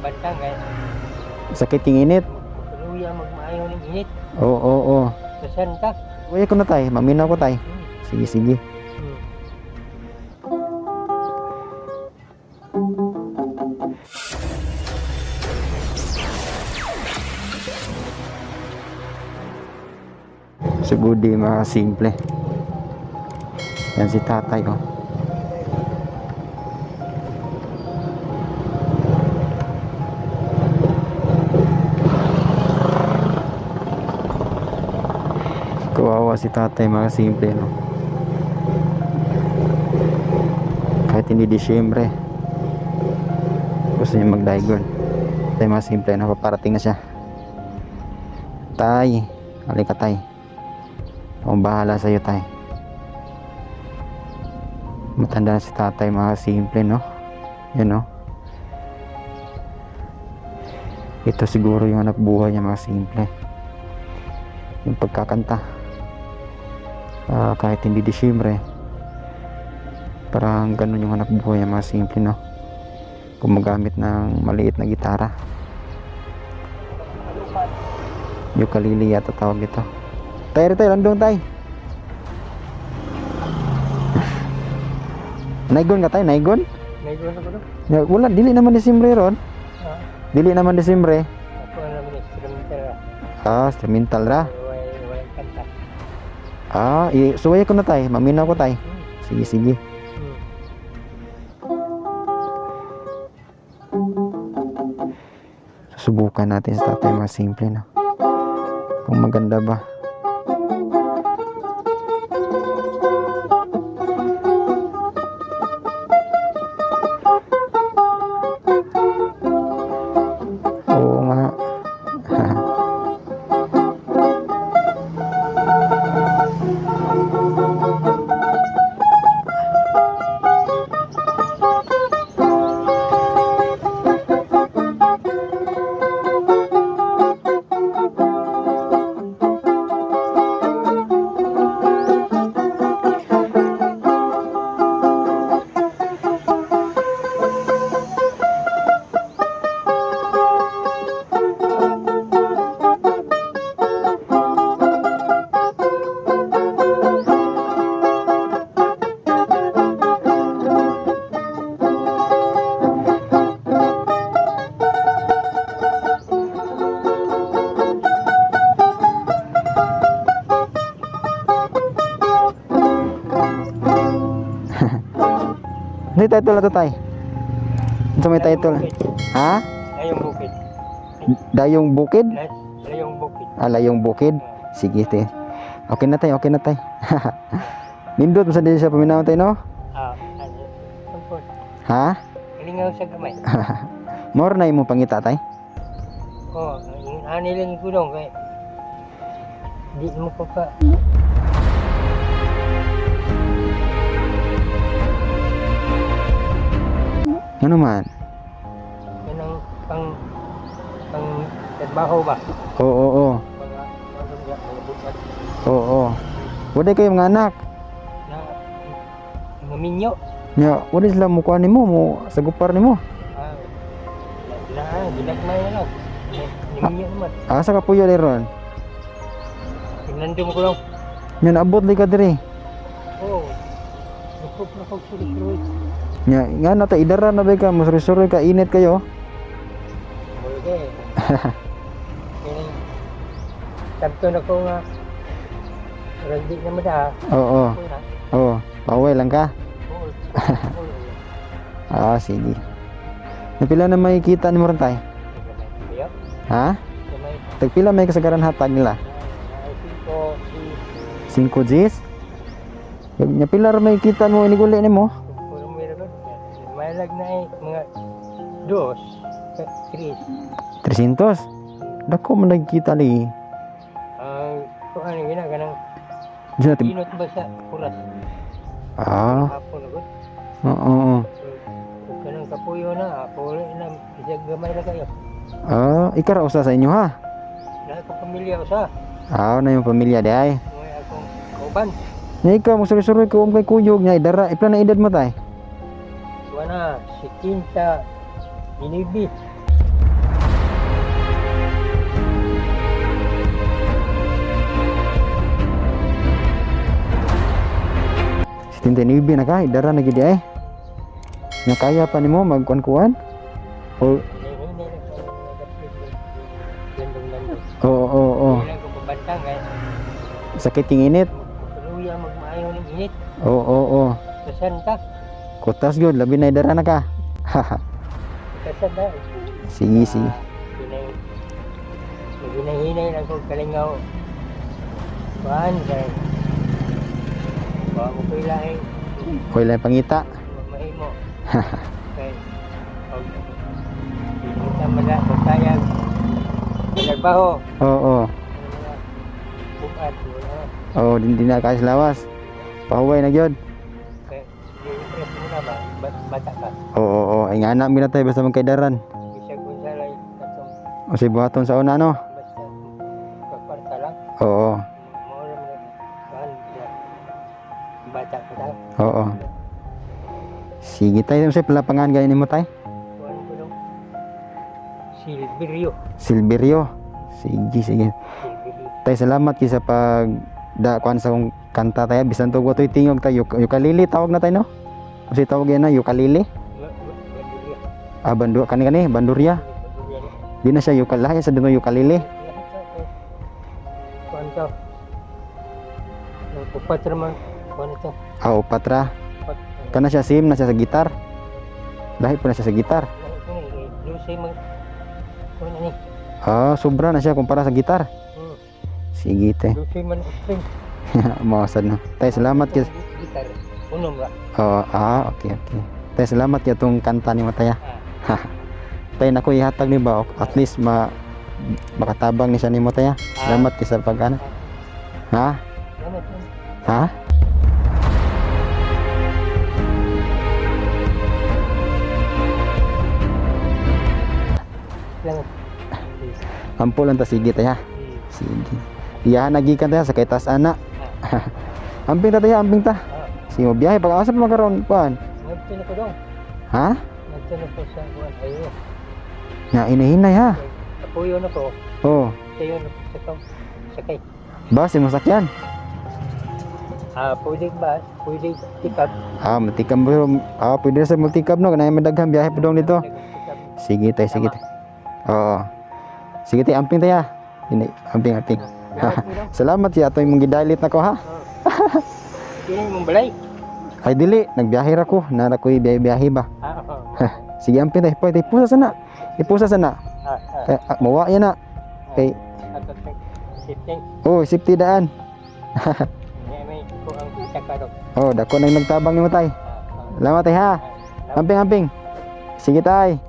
bantang kay Sakit yung init. tuluya magmaayo ng init. Oo, oo, oo. Kasan ka? Uy, ko na tay. Maminaw ko tay. Hmm. Sige, sige. Hmm. Sugudi mga simple. Yan si tatay oh. Kawawa si tatay mga simple no. Kahit hindi Disyembre. Gusto niya magdaigon. Tay mga simple no. Na siya. Tay. Halika tay. Akong bahala sa'yo tay. Matanda na si tatay mga simple no. Yan no. Ito siguro yung anak buhay niya mga simple. Yung pagkakanta. Ah, kahit hindi Disyembre. Parang ganun yung anak buhay mga simple no. Gumagamit ng maliit na gitara. Ukulele yata tawag ito. Tay, tay, landong tay. Naigon ka tay, naigon? Medyo na ko no? Ya, wala, dili naman Disyembre ron. Ah, Dili naman Disyembre. ako na naman instrumental. Ah, instrumental ra. Ah, suway ko na tay, maminaw ko tay. Sige, sige. Susubukan natin sa tatay mga simple no. Kung maganda ba. Hindi title na to tay. Ito may title. Ha? Layong bukid. Dayong Bukid? Layong bukid. Ah, Layong Bukid? Sige te. Okay na tay, okay na tay. Nindot mo sa din siya paminaw tay no? Ah, ano? Ha? Kalingaw sa gamay. More na imong pangita tay. Oh, yung ani lang igulong kay di mo ko pa Ano man? kanang pang pang trabaho ba? Oo, oo, oo. Oo, oo. Wala kayo mga anak. na mga minyo. Nya, wala sila mukha nimo mo sa gupar nimo. Ah, na, na ginagmay na lang. Ni minyo naman. Asa ka puyo ron? Tinandong ko lang. Nya naabot li ka diri. Oh. Ako pa ko sulit-sulit. Nga na ta idara na ba ka mo suri ka init kayo. Eh. Sabto na ko nga. Randi na mo da. Oo, oo. Paway lang ka. Oo. Ah, sige. Napila na may kita ni mo ron tay? Kaya, Ha? Tagpila may kasagaran hatag nila? Naisip ko si 5 Gs? Nya pila ra may kita mo iniguli nimo? Puro meron. May lag na eh. Mga dos. Tris. 300. Dako man nagkita li. Ang kung ano yun, ganang Diyan natin. pinot ba sa kuras? Ah, Hapon oo. oo. Kung ganang kapuyo na, apo na, isang gamay na kayo. Ah, ikara usa sa inyo ha. Lahat ko pamilya ko sa, Ah, na yung pamilya di ay. mga akong kauban. Nga ikaw, magsuroy-suroy ko um kay kuyog nga idara. Ipla na edad mo tay? Wala, si Kinta, inibit. Si Kinta inibit na ka, idara na gidi eh. Nga kaya pa nimo magkuan-kuan? O Oo, oo, oo. Eh. Sakit yung init magmaayo ng init. Oo oo oo. Kasan ka? Kutas gyud, labi na idara na ka. Kasan na. sige sige. Ah, Hinay. Maghinay-hinay lang kong kalingaw. Kuhan kay. Bawa mo ko ilahin. Koy lang pangita. Mahimo. kay. Og. Hindi ka mala. Magtayag. Nagbaho. Oo oo. Bukat. Wala. Oo, din din na kasi lawas. Pahuway na gyud. Kay. Na. Oo oo oo. Ay nga anak minatay basta magkaidaran. Bisa Gonzalez. Katong. O si buhaton sa una no. Oo. Na. Oo. Sige tayo sa pala pangan ganin mo tay. Kuhan ko lang. Silverio. Silverio. Sige sige. Tay salamat kay sa pag da kuan sa kong kanta tayo bisan to toy tingog tayo ukulele tawag na tayo no. Kasi tawag yan na ukulele. Banduria. Ah bandu kani kani. Banduria. Di na siya ukulele sa dino ukulele. Kuhan to. Upat naman. Kuhan ito. Ah upatra. Upat. Kana siya sim na siya sa gitar. Dahil po na siya sa gitar. Kuhan ani. Ah sobra na siya kumpara sa gitar. Sige tay. Lusay man string. Mawasad na. Tay salamat kay Gitar. Unom ba? Oh, ah, okay, okay. Tay, salamat ya tong kanta ni Mataya. Ah. Tay, naku ihatag ni ba? At least ma makatabang ni siya ni Mataya. Salamat kay sa pag ano. Ha? Salamat. Ha? Ampo lang ta sige tay ha. Hmm. Sige. Iyahan nagikan tayo sa kay tas ana. Ah. amping ta tayo, amping ta. Ah. Sige mo biyahe pag asa pa magkaroon kuan. Nagtino ko dong. Ha? Nagtino ko sa kuhan. Ayo. Nga inahinay ha. Apuyo na ko. Oh, Sayo na sa kaw. Sakay. bas yung masakyan. Ah, pwede ba? Pwede pick up. Ah, multicam bro. Ah, pwede na sa multicam no. Kanay madaghan biyahe pa dong dito. Sige tay, sige tay. Oo. Sige tay, amping tay ha. Ini, amping amping. Salamat siya ato yung gidalit na ko ha. Kini mong balay. Ay dili, nagbiyahe ra ko. Nara ko biyahe ba. Ah. Sige amping tay, pwede pusa sana. Ipusa sana. Ah, ah. Kay ah, mawa yan na. Kay oh, safety daan. Ang. Oh, dako nang nagtabang ni mo tay. Salamat tay ha. Ah, Amping amping. Sige tay.